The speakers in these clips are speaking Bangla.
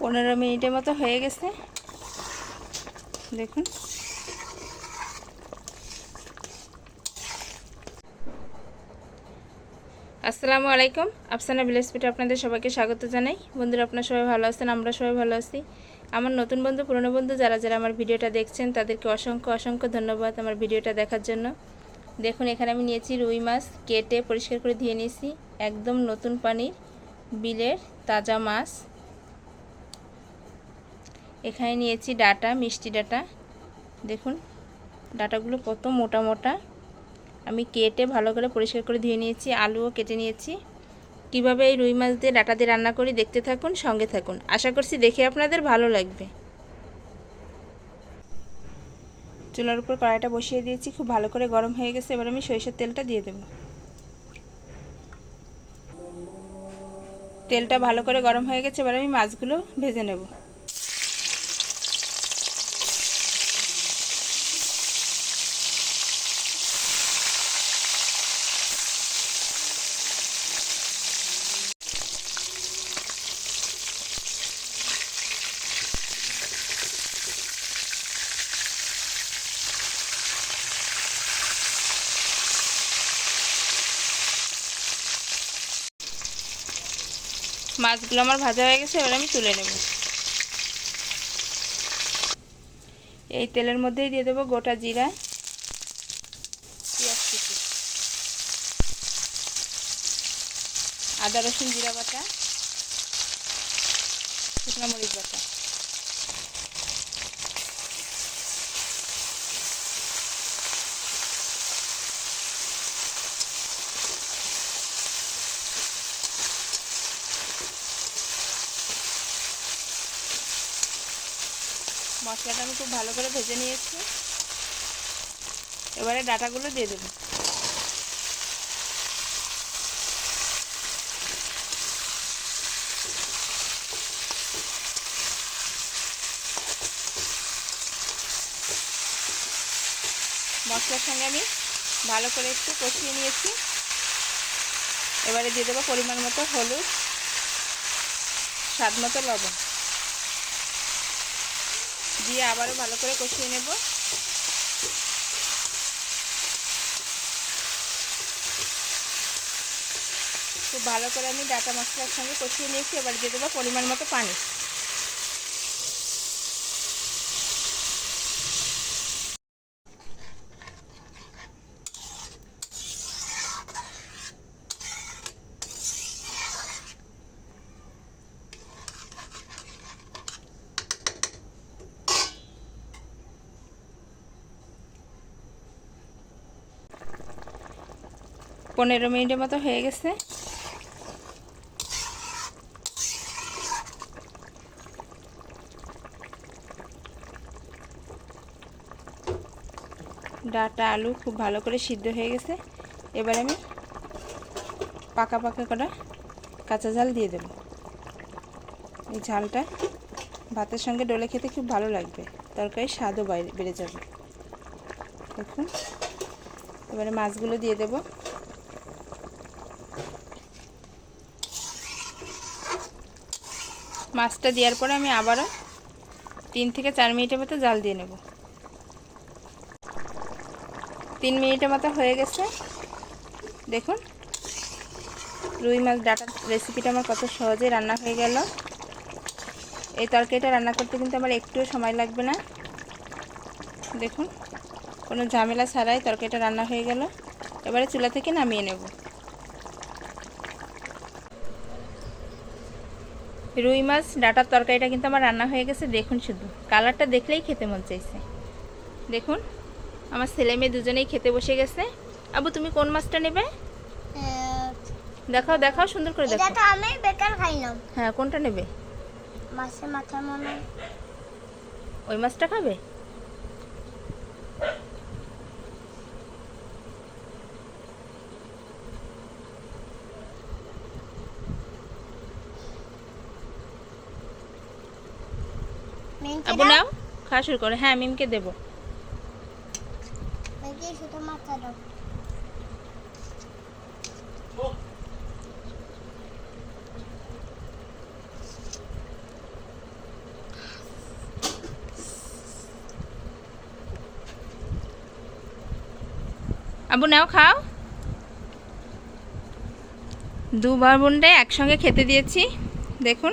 পনেরো মিনিটের মতো হয়ে গেছে। দেখুন। আসসালামু আলাইকুম। আফসানা ভিলেজ পিঠে আপনাদের সবাইকে স্বাগত জানাই। বন্ধুরা, আপনারা সবাই ভালো আছেন? আমরা সবাই ভালো আছি। আমার নতুন বন্ধু, পুরনো বন্ধু যারা যারা আমার ভিডিওটা দেখছেন, তাদেরকে অসংখ্য অসংখ্য ধন্যবাদ আমার ভিডিওটা দেখার জন্য। দেখুন, এখানে আমি নিয়েছি রুই মাছ কেটে পরিষ্কার করে ধুয়ে নিয়েছি। একদম নতুন পানির বিলের তাজা মাছ। এখানে নিয়েছি ডাটা, মিষ্টি ডাটা। দেখুন, ডাটাগুলো কত মোটা মোটা। আমি কেটে ভালো করে পরিষ্কার করে ধুয়ে নিয়েছি, আলুও কেটে নিয়েছি। কীভাবে এই রুই মাছ দিয়ে ডাটা দিয়ে রান্না করি দেখতে থাকুন, সঙ্গে থাকুন। আশা করছি দেখে আপনাদের ভালো লাগবে। চুলার উপর কড়াইটা বসিয়ে দিয়েছি, খুব ভালো করে গরম হয়ে গেছে। এবার আমি সরিষার তেলটা দিয়ে দেব। তেলটা ভালো করে গরম হয়ে গেছে, এবার আমি মাছগুলো ভেজে নেব। মাছগুলো আমার ভাজা হয়ে গেছে, এবার আমি তুলে নেব। এই তেলের মধ্যেই দিয়ে দেবো গোটা জিরা আদা রসুন জিরা বাটা, শুকনা মরিচ বাটা। মশলাটা আমি খুব ভালো করে ভেজে নিয়েছি। এবারে ডাটাগুলো দিয়ে দেবো। মশলার সঙ্গে আমি ভালো করে একটু কষিয়ে নিয়েছি। এবারে দিয়ে দেবো পরিমাণ মতো হলুদ, স্বাদ মতো লবণ। দিয়ে আবারও ভালো করে কষিয়ে নেব। খুব ভালো করে আমি ডাটা মশলার সঙ্গে কষিয়ে নিয়েছি, এবার দিয়ে দেবো পরিমাণ মতো পানি। পনেরো মিনিটের মতো হয়ে গেছে। ডাটা আলু খুব ভালো করে সিদ্ধ হয়ে গেছে। এবার আমি পাকা পাকা করা কাঁচা ঝাল দিয়ে দেব। এই ঝালটা ভাতের সঙ্গে ডলে খেতে খুব ভালো লাগবে। তরকারির স্বাদও বেড়ে যাবে। দেখুন। এবারে মাছগুলো দিয়ে দেবো। মাছটা দেওয়ার পরে আমি আবারও তিন থেকে চার মিনিটের মতো জাল দিয়ে নেব। তিন মিনিটের মতো হয়ে গেছে। দেখুন, রুই মাছ ডাটার রেসিপিটা আমার কত সহজে রান্না হয়ে গেল। এই তরকারিটা রান্না করতে কিন্তু আমার একটুও সময় লাগবে না। দেখুন, কোনো ঝামেলা ছাড়াই তরকারিটা রান্না হয়ে গেল। এবারে চুলা থেকে নামিয়ে নেব। রুই মাছ ডাটার তরকারিটা কিন্তু আমার রান্না হয়ে গেছে দেখুন শুধু। কালারটা দেখলেই খেতে মন চাইছে। দেখুন আমার ছেলে মেয়ে দুজনেই খেতে বসে গেছে। আবু তুমি কোন মাছটা নেবে? দেখাও দেখাও সুন্দর করে এটা দেখো তো আমি বেকার খাইলাম। হ্যাঁ কোনটা নেবে? মাছের মাথা মনে ওই মাছটা খাবে? আবু নাও খাওয়া শুরু করে। হ্যাঁ মিমকে দেব। আবু নাও খাও। দুবার বোনটাই একসঙ্গে খেতে দিয়েছি। দেখুন।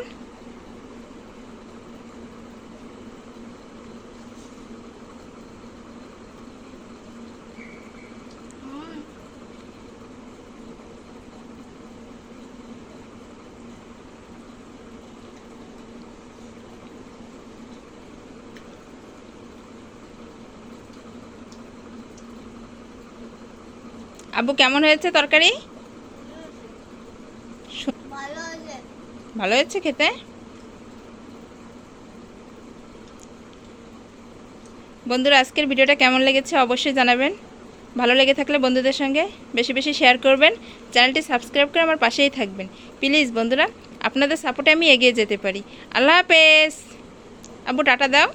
আবু কেমন হয়েছে তরকারি? ভালো হয়েছে। ভালো হয়েছে খেতে? বন্ধুরা আজকের ভিডিওটা কেমন লেগেছে অবশ্যই জানাবেন। ভালো লেগে থাকলে বন্ধুদের সঙ্গে বেশি বেশি শেয়ার করবেন। চ্যানেলটি সাবস্ক্রাইব করে আমার পাশেই থাকবেন। প্লিজ বন্ধুরা আপনাদের সাপোর্টে আমি এগিয়ে যেতে পারি। আল্লাহ হাফেজ। আবু টাটা দাও।